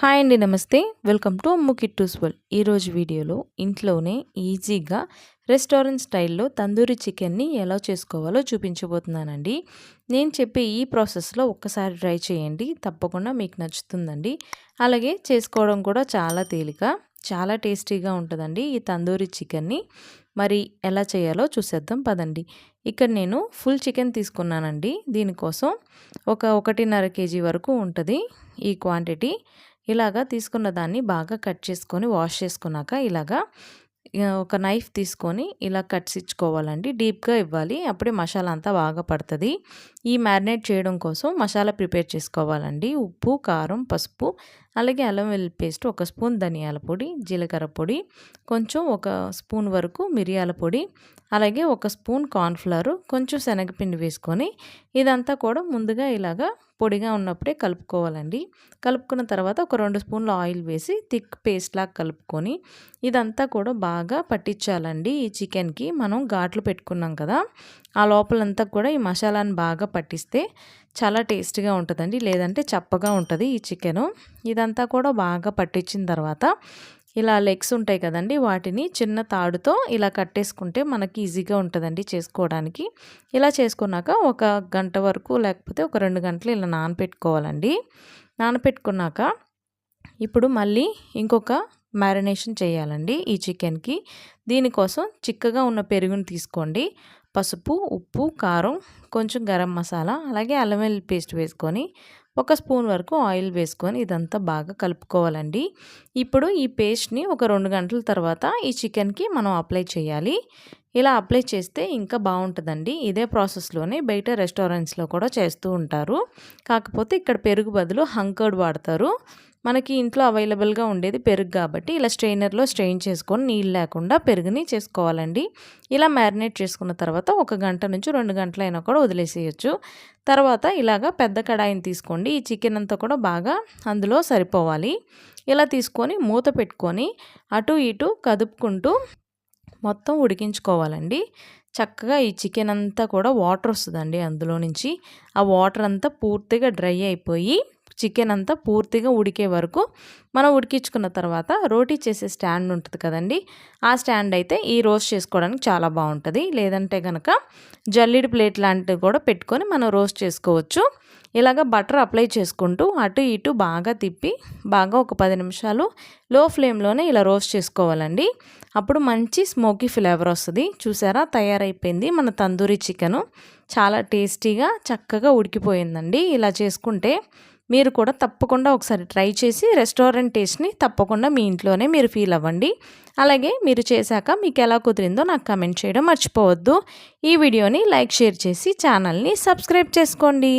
Hi అండి నమస్తే. Welcome to Ammu Kittu's world ఈరోజు వీడియోలో ఇంట్లోనే ఈజీగా రెస్టారెంట్ స్టైల్లో తందూరి చికెన్ని ఎలా చేసుకోవాలో చూపించబోతున్నానండి. నేను చెప్పే ఈ ప్రాసెస్లో ఒక్కసారి ట్రై చేయండి తప్పకుండా మీకు నచ్చుతుందండి. అలాగే చేసుకోవడం కూడా చాలా తేలిక. చాలా టేస్టీగా ఉంటుందండి ఈ తందూరి చికెన్ని. మరి ఎలా చేయాలో చూసేద్దాం పదండి. ఇక్కడ నేను ఫుల్ చికెన్ తీసుకున్నానండి. దీనికోసం ఒక ఒకటిన్నర కేజీ వరకు ఉంటుంది ఈ క్వాంటిటీ. ఇలాగా తీసుకున్న దాన్ని బాగా కట్ చేసుకొని వాష్ చేసుకున్నాక ఇలాగా ఒక నైఫ్ తీసుకొని ఇలా కట్స్ ఇచ్చుకోవాలండి డీప్గా ఇవ్వాలి. అప్పుడే మసాలా అంతా బాగా పడుతుంది. ఈ మ్యారినేట్ చేయడం కోసం మసాలా ప్రిపేర్ చేసుకోవాలండి. ఉప్పు కారం పసుపు అలాగే అల్లం వెల్లుల్లి పేస్ట్ ఒక స్పూన్ ధనియాల పొడి జీలకర్ర పొడి కొంచెం ఒక స్పూన్ వరకు మిరియాల పొడి అలాగే ఒక స్పూన్ కార్న్ఫ్లవర్ కొంచెం శనగపిండి వేసుకొని ఇదంతా కూడా ముందుగా ఇలాగా పొడిగా ఉన్నప్పుడే కలుపుకోవాలండి. కలుపుకున్న తర్వాత ఒక రెండు స్పూన్లు ఆయిల్ వేసి థిక్ పేస్ట్ లాగా కలుపుకొని ఇదంతా కూడా బాగా పట్టించాలండి. ఈ చికెన్కి మనం ఘాట్లు పెట్టుకున్నాం కదా ఆ లోపలంతా కూడా ఈ మసాలాను బాగా పట్టిస్తే చాలా టేస్ట్గా ఉంటుందండి. లేదంటే చప్పగా ఉంటుంది ఈ చికెను. ఇదంతా కూడా బాగా పట్టించిన తర్వాత ఇలా లెగ్స్ ఉంటాయి కదండి వాటిని చిన్న తాడుతో ఇలా కట్టేసుకుంటే మనకి ఈజీగా ఉంటుందండి చేసుకోవడానికి. ఇలా చేసుకున్నాక ఒక గంట వరకు లేకపోతే ఒక రెండు గంటలు ఇలా నానపెట్టుకోవాలండి. నానపెట్టుకున్నాక ఇప్పుడు మళ్ళీ ఇంకొక మ్యారినేషన్ చేయాలండి ఈ చికెన్కి. దీనికోసం చిక్కగా ఉన్న పెరుగును తీసుకోండి. పసుపు ఉప్పు కారం కొంచెం గరం మసాలా అలాగే అల్లం వెల్లుల్లి పేస్ట్ వేసుకొని ఒక స్పూన్ వరకు ఆయిల్ వేసుకొని ఇదంతా బాగా కలుపుకోవాలండి. ఇప్పుడు ఈ పేస్ట్ని ఒక రెండు గంటల తర్వాత ఈ చికెన్కి మనం అప్లై చేయాలి. ఇలా అప్లై చేస్తే ఇంకా బాగుంటుందండి. ఇదే ప్రాసెస్లోనే బయట రెస్టారెంట్స్లో కూడా చేస్తూ ఉంటారు. కాకపోతే ఇక్కడ పెరుగు బదులు హంకర్డ్ వాడతారు. మనకి ఇంట్లో అవైలబుల్గా ఉండేది పెరుగు కాబట్టి ఇలా స్ట్రెయినర్లో స్ట్రెయిన్ చేసుకొని నీళ్ళు లేకుండా పెరుగుని చేసుకోవాలండి. ఇలా మ్యారినేట్ చేసుకున్న తర్వాత తర్వాత ఒక గంట నుంచి రెండు గంటలైనా కూడా వదిలేసేయచ్చు. తర్వాత ఇలాగా పెద్ద కడాయిని తీసుకోండి. ఈ చికెన్ అంతా కూడా బాగా అందులో సరిపోవాలి. ఇలా తీసుకొని మూత పెట్టుకొని అటు ఇటు కదుపుకుంటూ మొత్తం ఉడికించుకోవాలండి. చక్కగా ఈ చికెన్ అంతా కూడా వాటర్ వస్తుందండి అందులో నుంచి. ఆ వాటర్ అంతా పూర్తిగా డ్రై అయిపోయి చికెన్ అంతా పూర్తిగా ఉడికే వరకు మనం ఉడికించుకున్న తర్వాత రోటీ చేసే స్టాండ్ ఉంటుంది కదండి ఆ స్టాండ్ అయితే ఈ రోస్ట్ చేసుకోవడానికి చాలా బాగుంటుంది. లేదంటే కనుక జల్లిడి ప్లేట్ లాంటివి కూడా పెట్టుకొని మనం రోస్ట్ చేసుకోవచ్చు. ఇలాగ బటర్ అప్లై చేసుకుంటూ అటు ఇటు బాగా తిప్పి బాగా ఒక పది నిమిషాలు లో ఫ్లేమ్లోనే ఇలా రోస్ట్ చేసుకోవాలండి. అప్పుడు మంచి స్మోకీ ఫ్లేవర్ వస్తుంది. చూసారా? తయారైపోయింది మన తందూరి చికెను. చాలా టేస్టీగా చక్కగా ఉడికిపోయిందండి. ఇలా చేసుకుంటే మీరు కూడా తప్పకుండా ఒకసారి ట్రై చేసి రెస్టారెంట్ టేస్ట్ని తప్పకుండా మీ ఇంట్లోనే మీరు ఫీల్ అవ్వండి. అలాగే మీరు చేశాక మీకు ఎలా కుదిరిందో నాకు కమెంట్ చేయడం మర్చిపోవద్దు. ఈ వీడియోని లైక్ షేర్ చేసి ఛానల్ని సబ్స్క్రైబ్ చేసుకోండి.